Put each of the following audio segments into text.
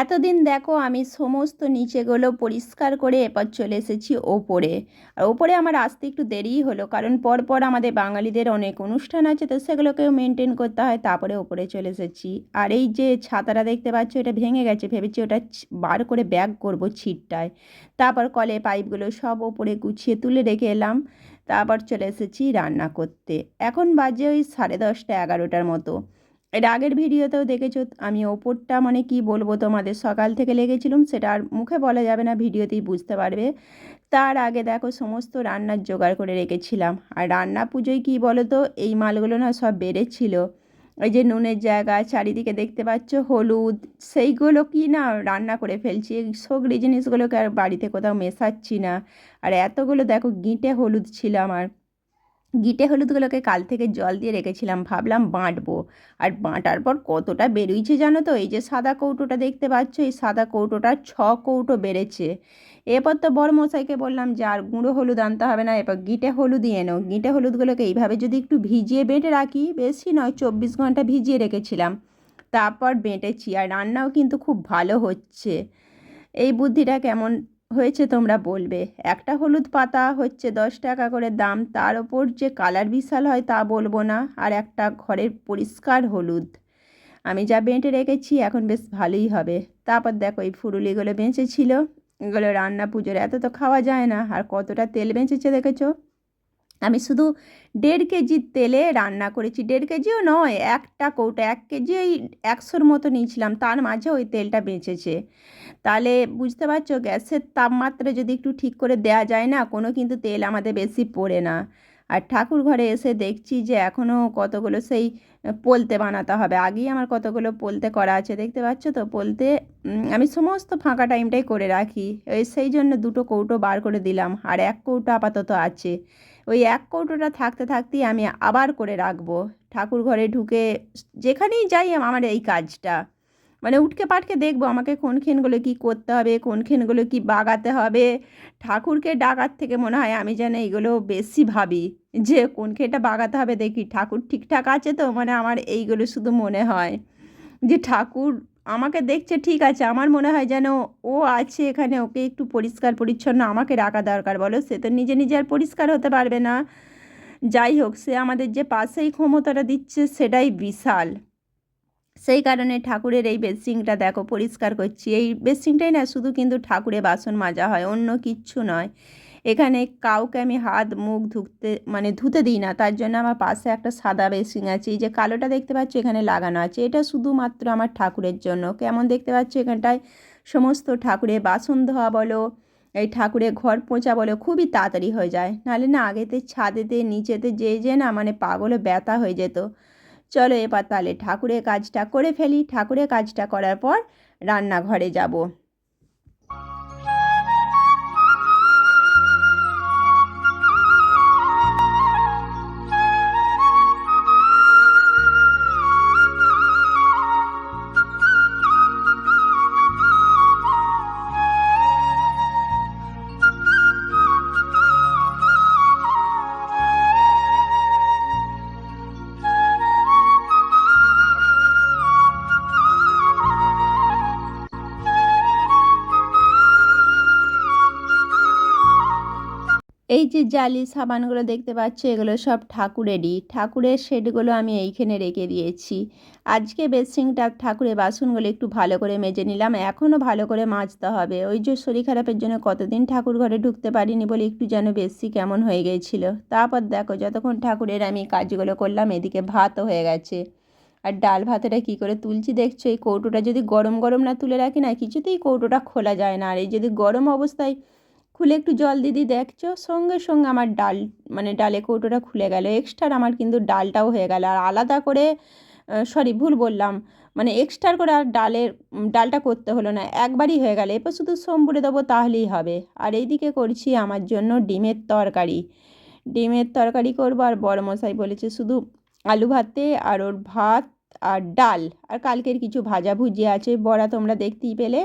এতদিন দেখো আমি সমস্ত নিচেগুলো পরিষ্কার করে এরপর চলে এসেছি ওপরে। আর ওপরে আমার আসতে একটু দেরিই হলো, কারণ পরপর আমাদের বাঙালিদের অনেক অনুষ্ঠান আছে, তো সেগুলোকেও মেনটেন করতে হয়, তারপরে ওপরে চলে এসেছি। আর এই যে ছাতাটা দেখতে পাচ্ছ, এটা ভেঙে গেছে, ভেবেছি ওটা বার করে ব্যাগ করব ছিটটায়। তারপর কলে পাইপগুলো সব ওপরে গুছিয়ে তুলে রেখে এলাম, তারপর চলে এসেছি রান্না করতে। এখন বাজে ওই সাড়ে দশটা এগারোটার মতো। এর আগের ভিডিওতেও দেখেছ, আমি ওপরটা মানে কি বলব তোমাদের, সকাল থেকে লেগেছিলাম, সেটা আর মুখে বলা যাবে না, ভিডিওতেই বুঝতে পারবে। তার আগে দেখো, সমস্ত রান্নার জোগাড় করে রেখেছিলাম। আর রান্না পুজোয় কি বলো তো এই মালগুলো না সব বেড়েছিল। এই যে নুনের জায়গা, চারিদিকে দেখতে পাচ্ছ, হলুদ, সেইগুলো কি না রান্না করে ফেলছি। এই সগড়ি জিনিসগুলোকে আর বাড়িতে কোথাও মেশাচ্ছি না। আর এতগুলো দেখো, গিঁটে হলুদ ছিল আমার গিটে হলুদগুলোকে কাল থেকে জল দিয়ে রেখেছিলাম, ভাবলাম বাঁটবো। আর বাঁটার পর কতটা বেরোইছে জানো তো? এই যে সাদা কৌটোটা দেখতে পাচ্ছ, এই সাদা কৌটোটা ছ কৌটো বেড়েছে। এরপর তো বড় মশাইকে বললাম, যে আর গুঁড়ো হলুদ আনতে হবে না, এরপর গিটে হলুদই এনো। গিটে হলুদগুলোকে এইভাবে যদি একটু ভিজিয়ে বেঁটে রাখি, বেশি নয়, চব্বিশ ঘণ্টা ভিজিয়ে রেখেছিলাম। তারপর বেঁটেছি, আর রান্নাও কিন্তু খুব ভালো হচ্ছে। এই বুদ্ধিটা কেমন হয়েছে তোমরা বলবে। একটা হলুদ পাতা হচ্ছে দশ টাকা করে দাম, তার ওপর যে কালার বিশাল হয় তা বলব না, আর একটা ঘরের পরিষ্কার হলুদ। আমি যা বেঁটে রেখেছি, এখন বেশ ভালোই হবে। তারপর দেখো, এই ফুরুলিগুলো বেঁচেছিল। এগুলো রান্না পুজোর, এত তো খাওয়া যায় না। আর কতটা তেল বেঁচেছে দেখেছ? আমি শুধু দেড় কেজি তেলে রান্না করেছি। দেড় কেজিও নয়, একটা কৌটা, এক কেজি ওই একশোর মতো নিয়েছিলাম, তার মাঝে ওই তেলটা বেঁচেছে। তাহলে বুঝতে পারছ, গ্যাসের তাপমাত্রা যদি একটু ঠিক করে দেয়া যায় না, কোনো কিন্তু তেল আমাদের বেশি পড়ে না। আর ঠাকুর ঘরে এসে দেখছি যে এখনও কতগুলো সেই পোলতে বানাতে হবে। আগেই আমার কতগুলো পোলতে করা আছে, দেখতে পাচ্ছ তো? পোলতে আমি সমস্ত ফাঁকা টাইমটাই করে রাখি। ওই সেই জন্য দুটো কৌটো বার করে দিলাম, আর এক কৌটো আপাতত আছে। ওই এক কৌটোটা থাকতে থাকতেই আমি আবার করে রাখব। ঠাকুর ঘরে ঢুকে যেখানেই যাই আমার এই কাজটা। মানে উঠকে পাটকে দেখব আমাকে কোন খেনগুলো কী করতে হবে, কোন খেনগুলো কী বাগাতে হবে। ঠাকুরকে ডাকার থেকে মনে হয় আমি যেন এইগুলো বেশি ভাবি যে কোন খেটা বাগাতে হবে দেখি। ঠাকুর ঠিকঠাক আছে তো? মানে আমার এইগুলো শুধু মনে হয় যে ঠাকুর আমাকে দেখছে ঠিক আছে, আমার মনে হয় যেন ও আছে এখানে, ওকে একটু পরিষ্কার পরিচ্ছন্ন আমাকে রাখা দরকার। বলো, সে তো নিজে নিজে আর পরিষ্কার হতে পারবে না। যাই হোক, সে আমাদের যে পাশেই ক্ষমতাটা দিচ্ছে সেটাই বিশাল। সেই কারণে ঠাকুরের এই বেসিংটা দেখো, পরিষ্কার করছি। এই বেসিংটাই না শুধু কিন্তু ঠাকুরে বাসন মাজা হয়, অন্য কিচ্ছু নয়। এখানে কাউকে আমি হাত, মুখ ধুতে মানে ধুতে দিই না, তার জন্য আমার পাশে একটা সাদা বেসিং আছে, এই যে কালোটা দেখতে পাচ্ছ এখানে লাগানো আছে। এটা শুধুমাত্র আমার ঠাকুরের জন্য। কেমন দেখতে পাচ্ছ এখানটায়? সমস্ত ঠাকুরের বাসন ধোয়া বলো, এই ঠাকুরের ঘর পোঁচা বলো, খুবই তাড়াতাড়ি হয়ে যায়। নাহলে না আগেতে ছাদেতে, নিচেতে যে যে না মানে পাগলে ব্যথা হয়ে যেত। চলো এবার তাহলে ঠাকুরের কাজটা করে ফেলি। ঠাকুরের কাজটা করার পর রান্নাঘরে যাব। এই যে জালি সাবানগুলো দেখতে পাচ্ছ, এগুলো সব ঠাকুরেরই ঠাকুরের শেডগুলো আমি এইখানে রেখে দিয়েছি। আজকে বেসিংটা ঠাকুরের বাসনগুলো একটু ভালো করে মেজে নিলাম। এখনও ভালো করে মাজতে হবে। ওই যে শরীর খারাপের জন্য কতদিন ঠাকুর ঘরে ঢুকতে পারিনি বলে একটু যেন বেশি কেমন হয়ে গিয়েছিল তারপর দেখো, যতক্ষণ ঠাকুরের আমি কাজগুলো করলাম, এদিকে ভাতও হয়ে গেছে। আর ডাল ভাতটা কী করে তুলছি দেখছ? এই কৌটোটা যদি গরম গরম না তুলে রাখি না, কিছুতেই কৌটোটা খোলা যায় না। আর এই যদি গরম অবস্থায় খুলে একটু জল দিদি দেখছ? সঙ্গে সঙ্গে আমার ডাল মানে ডালে কৌটোটা খুলে গেল। এক্সট্রা আমার কিন্তু ডালটাও হয়ে গেল। আর আলাদা করে সরি ভুল বললাম। মানে এক্সট্রা করে আর ডালের ডালটা করতে হলো না। একবারই হয়ে গেল। এরপর শুধু সম্বরে দেবো, তাহলেই হবে। আর এইদিকে করছি আমার জন্য ডিমের তরকারি। ডিমের তরকারি করব আর বড় মশাই বলেছে শুধু আলু ভাতে আর ওর ভাত আর ডাল। আর কালকের কিছু ভাজা ভুজি আছে। বড়া তোমরা দেখতেই পেলে।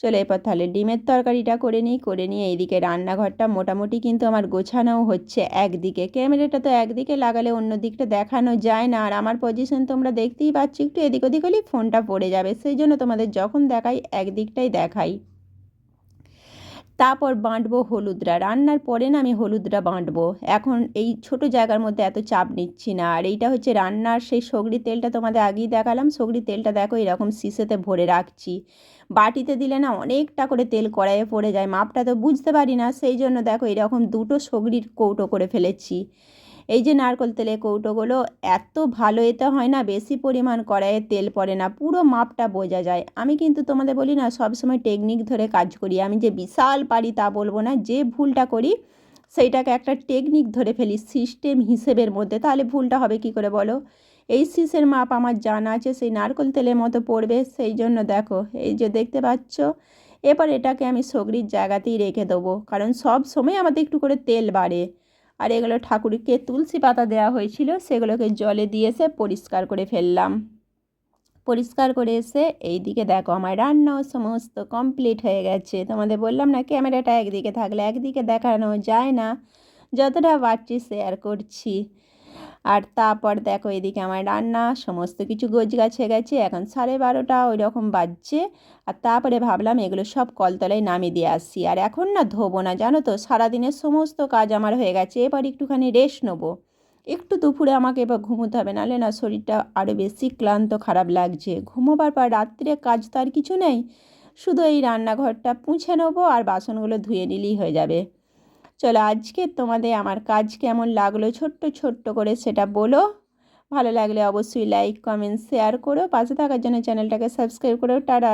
চলো এরপর তাহলে ডিমের তরকারিটা করে নিই, করে নিয়ে এইদিকে রান্নাঘরটা মোটামুটি কিন্তু আমার গোছানোও হচ্ছে একদিকে। ক্যামেরাটা তো একদিকে লাগালে অন্য দিকটা দেখানো যায় না। আর আমার পজিশন তোমরা দেখতেই পাচ্ছি, একটু এদিক ওদিক হলেই ফোনটা পড়ে যাবে। সেই জন্য তোমাদের যখন দেখাই, একদিকটাই দেখাই। তারপর বাঁটবো হলুদরা। রান্নার পরে না আমি হলুদরা বাঁটবো। এখন এই ছোট জায়গার মধ্যে এত চাপ নিচ্ছি না। আর এইটা হচ্ছে রান্নার সেই সগড়ি তেলটা তোমাদের আগেই দেখালাম। সগড়ি তেলটা দেখো এরকম শিশেতে ভরে রাখছি। বাটিতে দিলে না অনেকটা করে তেল কড়াইয়ে পড়ে যায়। মাপটা তো বুঝতে পারি না। সেই জন্য দেখো এরকম দুটো সগড়ির কৌটো করে ফেলেছি। এই যে নারকোল তেলের কৌটোগুলো, এত ভালো এতে হয় না, বেশি পরিমাণ কড়াইয়ে তেল পড়ে না, পুরো মাপটা বোঝা যায়। আমি কিন্তু তোমাদের বলি না সবসময় টেকনিক ধরে কাজ করি। আমি যে বিশাল পারি তা বলব না, যে ভুলটা করি সেইটাকে একটা টেকনিক ধরে ফেলি সিস্টেম হিসেবের মধ্যে। তাহলে ভুলটা হবে কি করে বলো? এই শীষের মাপ আমার জানা আছে, সেই নারকোল তেলের মতো পড়বে, সেই জন্য দেখো, এই যে দেখতে পাচ্ছ, এবার এটাকে আমি সগড়ির জায়গাতেই রেখে দেবো। কারণ সব সময় আমাদের একটু করে তেল বাড়ে। আর এগুলো ঠাকুরকে তুলসী পাতা দেওয়া হয়েছিল, সেগুলোকে জলে দিয়ে এসে পরিষ্কার করে ফেললাম। পরিষ্কার করে এসে এই দিকে দেখো আমার রান্নাও সমস্ত কমপ্লিট হয়ে গেছে। তোমাদের বললাম না ক্যামেরাটা একদিকে থাকলে একদিকে দেখানো যায় না, যতটা পারছি শেয়ার করছি। আর তারপর দেখো এদিকে আমার রান্না, সমস্ত কিছু গোছ গাছে গেছে, এখন সাড়ে বারোটা ওই রকম বাজছে। আর তারপরে ভাবলাম এগুলো সব কলতলায় নামিয়ে দিয়ে আসছি। আর এখন না ধোবো না, জানো তো, সারাদিনের সমস্ত কাজ আমার হয়ে গেছে, এবার একটুখানি রেস্ট নেব। একটু দুপুরে আমাকে এবার ঘুমোতে হবে, নাহলে না শরীরটা আরও বেশি ক্লান্ত, খারাপ লাগছে। ঘুমোবার পর রাত্রে কাজ তো আর কিছু নেই, শুধু এই রান্নাঘরটা পুঁছে নেব আর বাসনগুলো ধুয়ে নিলেই হয়ে যাবে। চলো আজকে তোমাদের আমার কাজ কেমন লাগল? ছোট্ট ছোট্ট করে সেটা বলো। ভালো লাগলে অবশ্যই লাইক কমেন্ট শেয়ার করো। পাশে থাকার জন্য চ্যানেলটাকে সাবস্ক্রাইব করো। টাটা!